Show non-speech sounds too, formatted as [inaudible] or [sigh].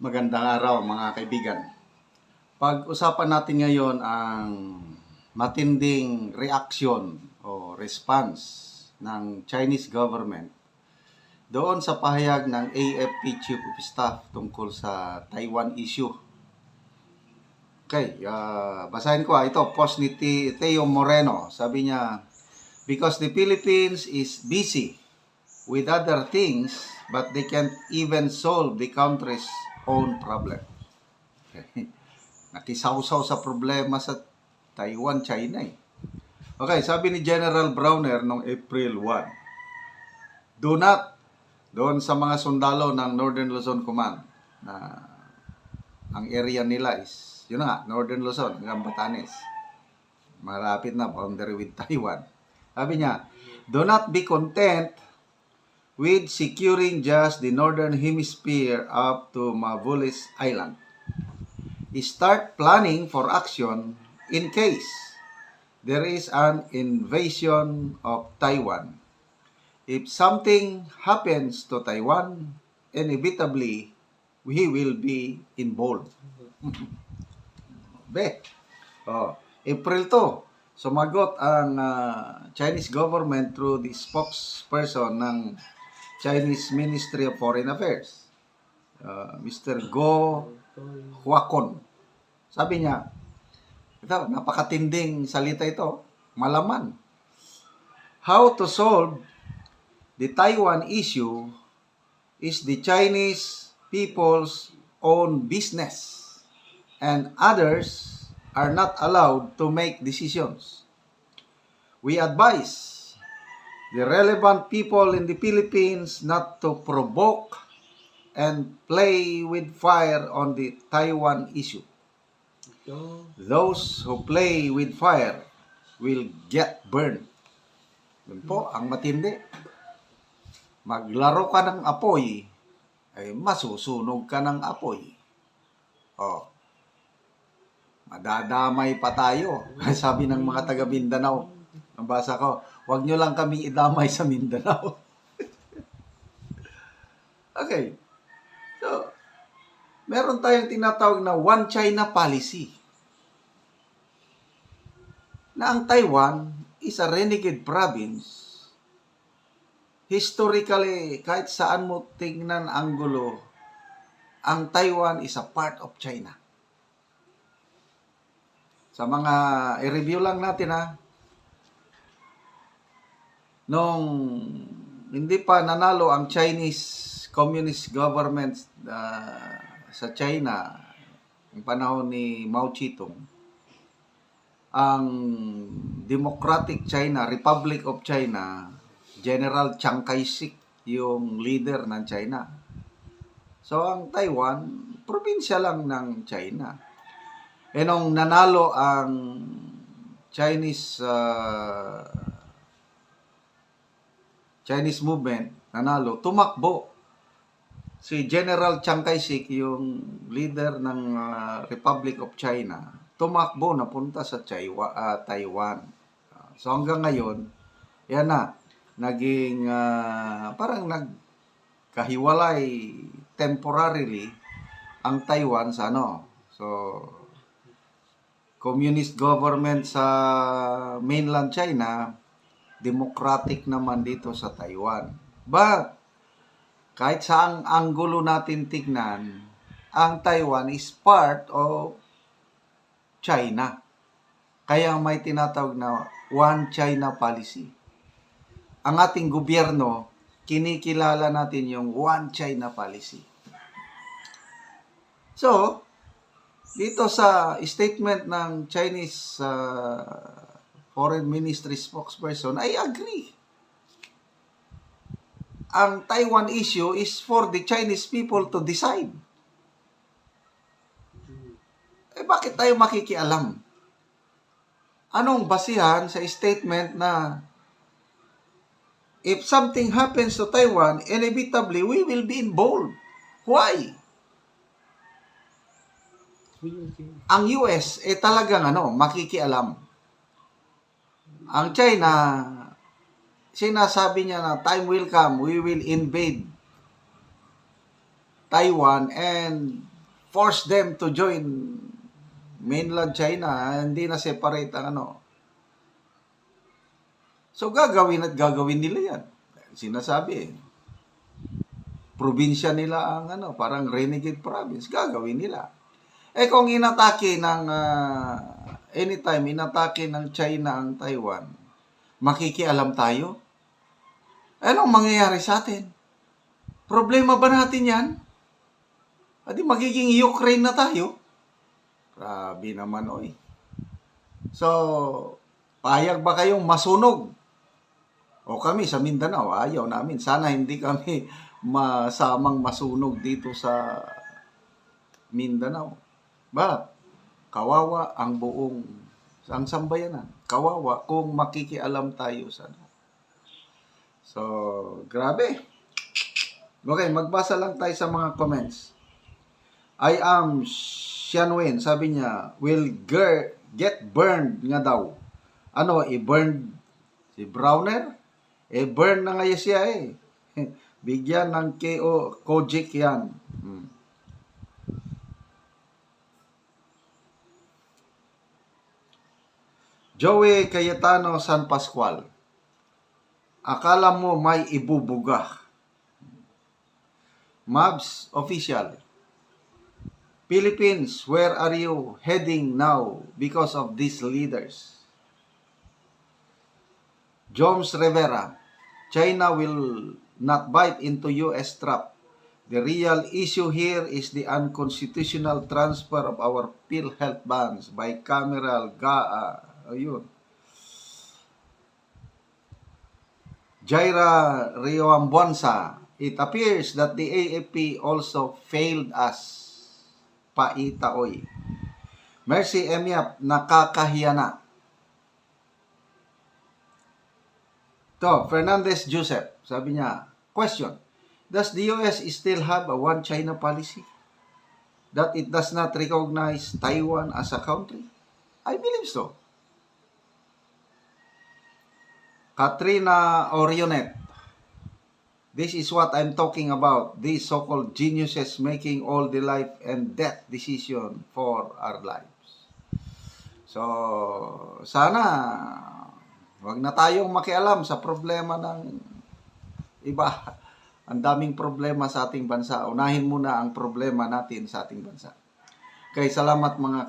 Magandang araw mga kaibigan. Pag-usapan natin ngayon ang matinding reaksyon o response ng Chinese government doon sa pahayag ng AFP Chief of Staff tungkol sa Taiwan issue. Okay, ah, basahin ko ah. Ito, post ni Teo Moreno. Sabi niya, because the Philippines is busy with other things, but they can't even solve the country's own problem. Okay. [laughs] Nakisawsaw sa problema sa Taiwan, China eh. Okay, sabi ni General Browner noong April 1, do not, doon sa mga sundalo ng Northern Luzon Command, na ang area nila is, yun nga, Northern Luzon, hanggang Batanes. Malapit na, boundary with Taiwan. Sabi niya, do not be content with securing just the northern hemisphere up to Mavulis Island. Start planning for action in case there is an invasion of Taiwan. If something happens to Taiwan, inevitably we will be involved. [laughs] Be. Oh, April to. Sumagot ang ah, Chinese government through the spokesperson ng Chinese Ministry of Foreign Affairs, uh, Mr. Go Huakon. Sabi niya, ito, napakatinding salita ito, malaman. How to solve the Taiwan issue is the Chinese people's own business and others are not allowed to make decisions. We advise the relevant people in the Philippines not to provoke and play with fire on the Taiwan issue. Those who play with fire will get burned. Yun po, ang matindi. Maglaro ka ng apoy, ay masusunog ka ng apoy. Oh. Madadamay pa tayo. [laughs] Sabi ng mga taga Mindanao. Ang basa ko, huwag nyo lang kami idamay sa Mindanao. [laughs] okay. So, meron tayong tinatawag na One China policy. Na ang Taiwan is a renegade province. Historically, kahit saan mo tingnan ang gulo, ang Taiwan is a part of China. Sa mga i-review lang natin ha. Nung hindi pa nanalo ang Chinese Communist government ah, sa China, yung panahon ni Mao Zedong, ang Democratic China, Republic of China, General Chiang Kai-shek yung leader ng China. So ang Taiwan, probinsya lang ng China. E nung nanalo ang Chinese uh, Chinese movement, nanalo, tumakbo si General Chiang Kai-shek, yung leader ng uh, Republic of China, tumakbo napunta sa Chaiwa, uh, Taiwan. Uh, so hanggang ngayon, yan na, naging uh, parang nagkahiwalay temporarily ang Taiwan sa ano. So, communist government sa mainland China, democratic naman dito sa Taiwan. But, kahit saang anggulo natin tignan, ang Taiwan is part of China. Kaya may tinatawag na One China policy. Ang ating gobyerno, kinikilala natin yung One China policy. So, dito sa statement ng Chinese uh, Foreign Ministry spokesperson, I agree. Ang Taiwan issue is for the Chinese people to decide. Eh bakit tayo makikialam? Anong basihan sa statement na if something happens to Taiwan, inevitably we will be involved? Why? Ang US eh talagang ano, makikialam. Ang China sinasabi niya na time will come, we will invade Taiwan and force them to join mainland China, hindi na separate ang ano. So gagawin at gagawin nila yan. Sinasabi eh. Probinsya nila ang ano, parang renegade province, gagawin nila. Eh kung inatake ng ah, anytime inatake ng China ang Taiwan, makikialam tayo? Anong mangyayari sa atin? Problema ba natin yan? Adi magiging Ukraine na tayo? Grabe naman, oy. So, payag ba kayong masunog? O kami sa Mindanao, ayaw namin. Sana hindi kami [laughs] masamang masunog dito sa Mindanao. But, kawawa ang buong ang sambayanan. Kawawa kung makikialam tayo sa ano. So, grabe. Okay, magbasa lang tayo sa mga comments. I am Xianwen, sabi niya, will ger- get burned nga daw. Ano, i-burn si Browner? Eh, burn na nga siya eh. [laughs] Bigyan ng KO, Kojik yan. Hmm. Joey Cayetano San Pascual. Akala mo may ibubuga. Mabs official. Philippines, where are you heading now because of these leaders? Jones Rivera, China will not bite into US trap. The real issue here is the unconstitutional transfer of our PhilHealth bonds by Cameral GAA. Ayun. Jaira Riowambuansa, it appears that the AFP also failed us. Paitaoy. Mercy Emiap, nakakahiya na. To, Fernandez Joseph, sabi niya, question, does the US still have a one China policy? That it does not recognize Taiwan as a country? I believe so. Katrina Orionet, This is what I'm talking about. These so-called geniuses making all the life and death decision for our lives. So, sana wag na tayong makialam sa problema ng iba. Ang daming problema sa ating bansa. Unahin muna ang problema natin sa ating bansa. Kay salamat mga kaibigan.